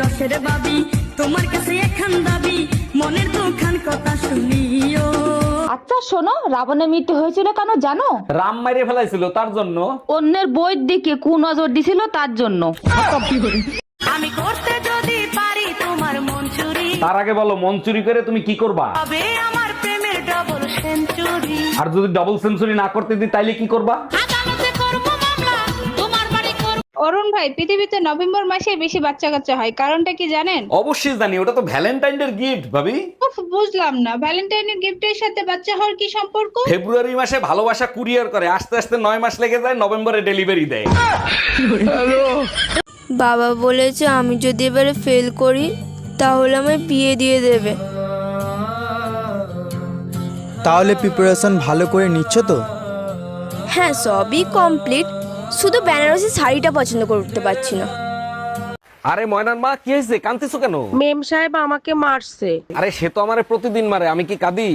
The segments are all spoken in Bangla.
রসের বাবি তোমার কাছে এখান দাবি মনের দুখান কথা শুনিও। আচ্ছা শোনো রাবণের মৃত্যু হয়েছিল কেন জানো? রাম মাইরে ফেলাইছিল তার জন্য? অন্যের বইয়ের দিকে কু নজর দিছিল তার জন্য। আমি করতে যদি পারি তোমার মন চুরি। তার আগে বলো মন চুরি করে তুমি কি করবা? তবে আমার প্রেমের ডবল সেঞ্চুরি আর যদি ডাবল সেঞ্চুরি না করতে দিই তাইলে কি করব? অরুণ ভাই পৃথিবীতে নভেম্বর মাসে বেশি বাচ্চা কাচ্চা হয় কারণটা কি জানেন? অবশ্যই জানি ওটা তো ভ্যালেন্টাইন এর গিফট ভাবি। উফ, বুঝলাম না। ভ্যালেন্টাইনের গিফটের সাথে বাচ্চা হওয়ার কি সম্পর্ক? ফেব্রুয়ারি মাসে ভালোবাসা কুরিয়ার করে আস্তে আস্তে নয় মাস লেগে যায় নভেম্বরে ডেলিভারি দেয়। বাবা বলেছে আমি যদি এবারে ফেল করি তাহলে আমায় বিয়ে দিয়ে দেবে। তাহলে প্রিপারেশন ভালো করে নিচ্ছ তো? হ্যাঁ সবই কমপ্লিট শুধু বেনারসি শাড়িটা পছন্দ করতে পারছি না। আরে ময়নার মা কি হয়েছে? কান্তিছো কেন? মেম সাহেব আমাকে মারছে। আরে সে তো আমারে প্রতিদিন মারে আমি কি কাঁদি?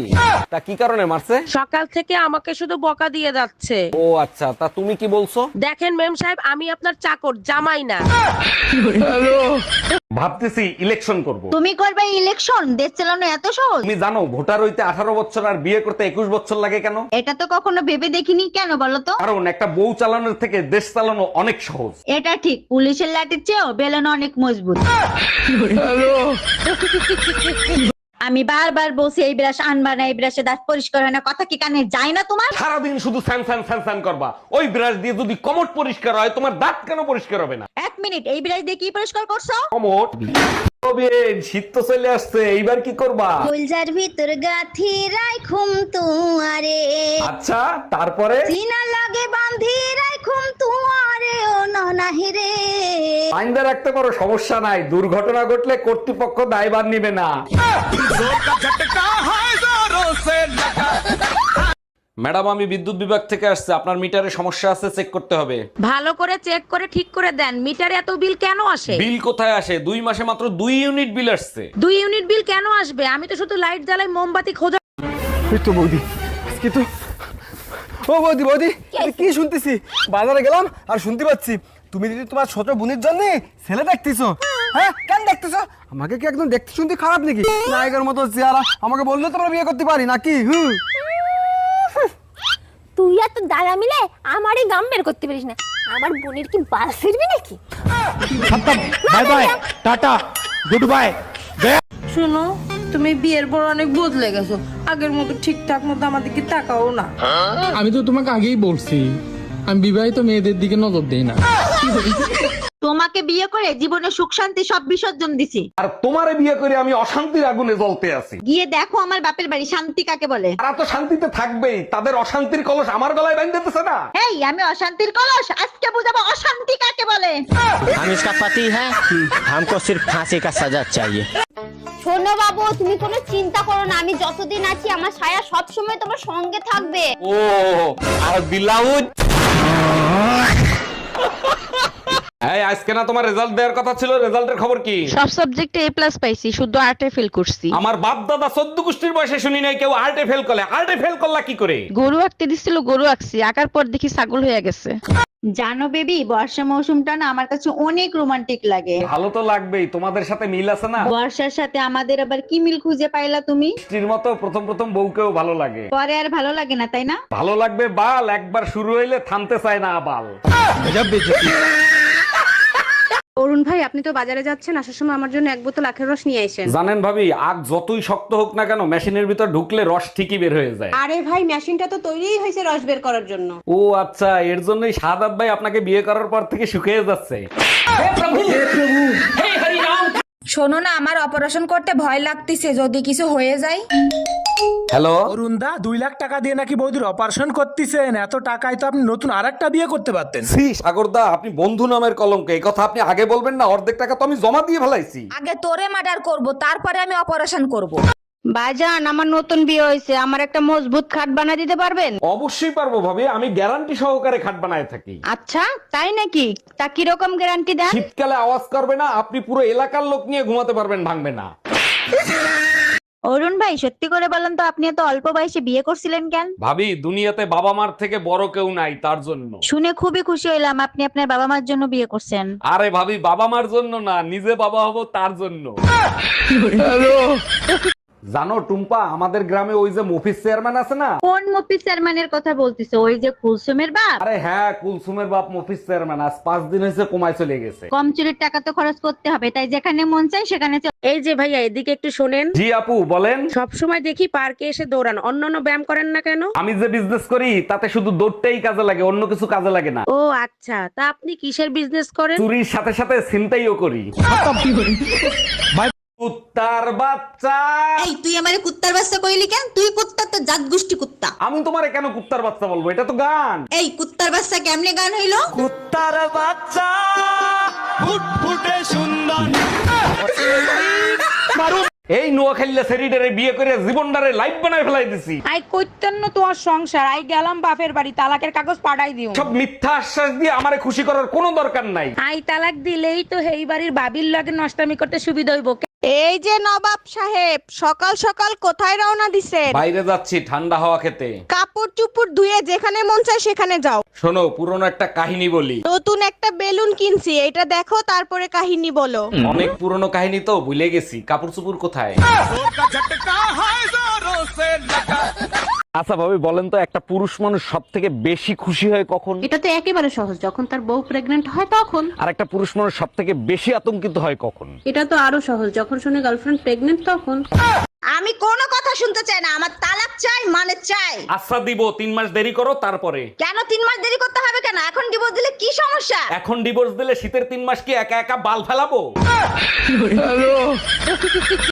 তা কি কারণে মারছে? সকাল থেকে আমাকে শুধু বকা দিয়ে যাচ্ছে। ও আচ্ছা তা তুমি কি বলছো? দেখেন মেম সাহেব আমি আপনার চাকর জামাই না। ভাবতেছি ইলেকশন করব। তুমি করবে ইলেকশন দেশ চালানো এত সহজ? তুমি জানো ভোটার হইতে আঠারো বছর আর বিয়ে করতে একুশ বছর লাগে কেন? এটা তো কখনো ভেবে দেখিনি কেন বলো তো? কারণ একটা বউ চালানোর থেকে দেশ চালানো অনেক সহজ। এটা ঠিক পুলিশের লাঠির চেয়েও বেলন অনেক মজবুত। আমি বারবার বলছি এই ব্রাশ আনবা না এই ব্রাশে দাঁত পরিষ্কার হয় না। কথা কি কানে যায় না তোমার? সারাদিন শুধু স্যান স্যান স্যান স্যান করবা। ওই ব্রাশ দিয়ে যদি কমট পরিষ্কার হয় তোমার দাঁত কেন পরিষ্কার হবে না? মিনিট এই ব্রাশ দিয়ে কি পরিষ্কার করছ? কমট শীত তো চলে আসছে এইবার কি করবা? ফুলজার ভিতর গাথি রাইখুম তুয়ারে আচ্ছা তারপরে? সিনা লাগে বান্ধি রাইখুম তুয়ারে ও ননাহি রে। আইনদা রাখতে পারো সমস্যা নাই দুর্ঘটনা ঘটলে কর্তৃপক্ষ দায়ভার নিবে না। ম্যাডাম আমি বিদ্যুৎ বিভাগ থেকে আসছে। আপনার মিটারে সমস্যা আছে চেক করতে হবে। ভালো করে চেক করে ঠিক করে দেন। মিটারে এত বিল কেন আসে? বিল কোথায় আসে? দুই মাসে মাত্র দুই ইউনিট বিল আসছে। দুই ইউনিট বিল কেন আসবে? আমি তো শুধু লাইট জ্বালাই মোমবাতি খোঁজা এই তো বৌদি আজকে তো ও বৌদি বৌদি কি শুনতেছি? বাজারে গেলাম আর শুনতে পাচ্ছি। তুমি যদি তোমার ছোট বোনের জন্য ছেলে দেখতেছো হ্যাঁ কেন দেখতেছো? আমাকে কি একদম দেখতে শুনতে খারাপ নাকি? নায়কের মতো চেহারা আমাকে বললে তোমরা বিয়ে করতে পারি নাকি? হুম তুই আর তোর দাদা মিলে আমারই গাম বের করতে পারিস না। আমার বোনের কি বাল ফিরবি নাকি? Bye bye. Tata. Good bye. শোনো তুমি বিয়ের পর অনেক বদলে গেছো। আগের মতো ঠিকঠাক মতো আমাদেরকে তাকাও না। আমি তো তোমাকে আগেই বলছি আমি বিবাহিত মেয়েদের দিকে নজর দেই না। তোমাকে বিয়ে করে জীবনে সুখ শান্তি সব বিসর্জন দিছি আর তোমারে বিয়ে করে আমি অশান্তির আগুনে জ্বলতে আছি গিয়ে দেখো আমার বাপের বাড়ি শান্তি কাকে বলে তারা তো শান্তিতে থাকবেই তাদের অশান্তির কলস আমার গলায় বাঁধতেছে না এই আমি অশান্তির কলস আজকে বুঝাবো অশান্তি কাকে বলে हम इसका पति है हमको सिर्फ फांसी का सजा चाहिए শোনো বাবু তুমি কোনো চিন্তা করো না আমি যতদিন আছি আমার ছায়া সব সময় তোমার সঙ্গে থাকবে ও আর ব্লাউজ এই আজকে না তোমার রেজাল্ট দেওয়ার কথা ছিল রেজাল্টের খবর কি? সব সাবজেক্টে এ প্লাস পাইছি শুধু আর্টে ফেল করছি। আমার বাপ দাদা চোদ্দ গোষ্ঠীর বয়সে শুনি নাই কেউ আর্টে ফেল করলে। আর্টে ফেল করলা কি করে? গরু আঁকতে দিছিল গরু আঁকছি আঁকার পর দেখি ছাগল হয়ে গেছে। জানো বেবি বর্ষা মৌসুমটা না আমার কাছে অনেক রোমান্টিক লাগে। ভালো তো লাগবেই তোমাদের সাথে মিল আছে না? বর্ষার সাথে আমাদের আবার কি মিল খুঁজে পাইলা তুমি? বৃষ্টির মতো প্রথম প্রথম বউকেও ভালো লাগে। পরে আর ভালো লাগে না তাই না? ভালো লাগবে বাল একবার শুরু হইলে থামতে চায় না বাল। অরুণ ভাই আপনি তো বাজারে যাচ্ছেন আসার সময় আমার জন্য এক বোতল আখের রস নিয়ে আসেন। জানেন ভাবি আগ যতই শক্ত হোক না কেন মেশিনের ভিতর ঢুকলে রস ঠিকই বের হয়ে যায়। আরে ভাই মেশিনটা তো তৈরিই হয়েছে রস বের করার জন্য। ও আচ্ছা এর জন্যই সাদাত ভাই আপনাকে বিয়ে করার পর থেকে শুকিয়ে যাচ্ছে। শোনো না আমার অপারেশন করতে ভয় লাগতেছে যদি কিছু হয়ে যায়। হ্যালো অরুণদা দুই লাখ টাকা দিয়ে নাকি বৌদির অপারেশন করতেছেন? এত টাকায় তো আপনি নতুন আর একটা বিয়ে করতে পারতেন। সি সাগরদা আপনি বন্ধু নামের কলঙ্ক এই কথা আপনি আগে বলবেন না অর্ধেক টাকা তো আমি জমা দিয়ে ফেলাইছি। আগে তোরে মার্ডার করব তারপরে আমি অপারেশন করব। বাজান আমার নতুন বিয়ে হয়েছে আমার একটা মজবুত খাট বানা দিতে পারবেন? অবশ্যই পারব ভাবি আমি গ্যারান্টি সহকারে খাট বানায় থাকি। আচ্ছা তাই নাকি? তা কীরকম গ্যারান্টি দেন? শীতকালে আওয়াজ করবে না আপনি পুরো এলাকার লোক নিয়ে ঘুমাতে পারবেন ভাঙবে না। অরুণ ভাই সত্যি করে বলেন তো আপনি এত অল্প বয়সে বিয়ে করছিলেন কেন? ভাবি দুনিয়াতে বাবা মার থেকে বড় কেউ নাই তার জন্য। শুনে খুবই খুশি হইলাম আপনি আপনার বাবা মার জন্য বিয়ে করছেন। আরে ভাবি বাবা মার জন্য না নিজে বাবা হব তার জন্য। জানো টুম্পা আমাদের গ্রামে ওই যে মফিস চেয়ারম্যান আছে না? কোন মফিস চেয়ারম্যানের কথা বলতিছে? ওই যে কুলসুমের বাপ? আরে হ্যাঁ কুলসুমের বাপ মফিস চেয়ারম্যান। আজ পাঁচ দিন হয়েছে কমায় চলে গেছে। কম চুরির টাকা তো খরচ করতে হবে তাই যেখানে মন চাই সেখানে চল- এই যে ভাইয়া এদিকে একটু শোনেন। জি আপু বলেন। সব সময় দেখি পার্কে এসে দৌড়ান অন্যান্য ব্যায়াম করেন না কেন? আমি যে বিজনেস করি তাতে শুধু দৌড়টাই কাজে লাগে অন্য কিছু কাজে লাগে না। ও আচ্ছা। তা আপনি কিসের বিজনেস করেন? চুরির সাথে সাথে ছিনতাইও করি? কুত্তার বাচ্চা। এই তুই আমারে কুত্তার বাচ্চা কইলি কেন? তুই কুত্তা তো জাত গোষ্ঠী কুত্তা। আমি তোমারে কেন কুত্তার বাচ্চা বলব? এটা তো গান। এই কুত্তার বাচ্চা কেমনে গান হইল? কুত্তার বাচ্চা। ফুটফুটে সুন্দর। এই নোয়াখালীলা সেরিডারে বিয়ে করে জীবনটারে লাইফ বানায় ফেলাই দিছি। আই কইতেন না তোমার সংসার আই গেলাম বাপের বাড়ি তালাকের কাগজ পাঠাই দিও। সব মিথ্যা আশ্বাস দিয়ে আমারে খুশি করার কোনো দরকার নাই। আই তালাক দিলেই তো হেই বাড়ির বাবির লগে নষ্টামি করতে সুবিধা হইব। এই যে নবাব সাহেব সকাল সকাল কোথায় রওনা দিছেন? বাইরে যাচ্ছি ঠান্ডা হাওয়া খেতে। কাপড় চুপড় ধুয়ে যেখানে মন চায় সেখানে যাও। শোনো পুরনো একটা কাহিনী বলি। নতুন একটা বেলুন কিনছি এটা দেখো তারপরে কাহিনী বলো। অনেক পুরনো কাহিনী তো ভুলে গেছি। কাপড় চুপুর কোথায়? আচ্ছা ভাবি বলেন তো একটা পুরুষ মানুষ সব থেকে বেশি খুশি হয় কখন? এটা তো একেবারে সহজ যখন তার বউ প্রেগনেন্ট হয় তখন। আর একটা পুরুষ মানুষ সব থেকে বেশি আতঙ্কিত হয় কখন? এটা তো আরও সহজ যখন শুনে গার্লফ্রেন্ড প্রেগনেন্ট তখন। আমি কোনো কথা শুনতে চাই না আমার তালাক চাই মানে চাই। আচ্ছা দিব তিন মাস দেরি করো তারপরে। কেন তিন মাস দেরি করতে হবে কেন? এখন ডিভোর্স দিলে কি সমস্যা? এখন ডিভোর্স দিলে শীতের তিন মাস কি একা একা বাল ফেলাবো?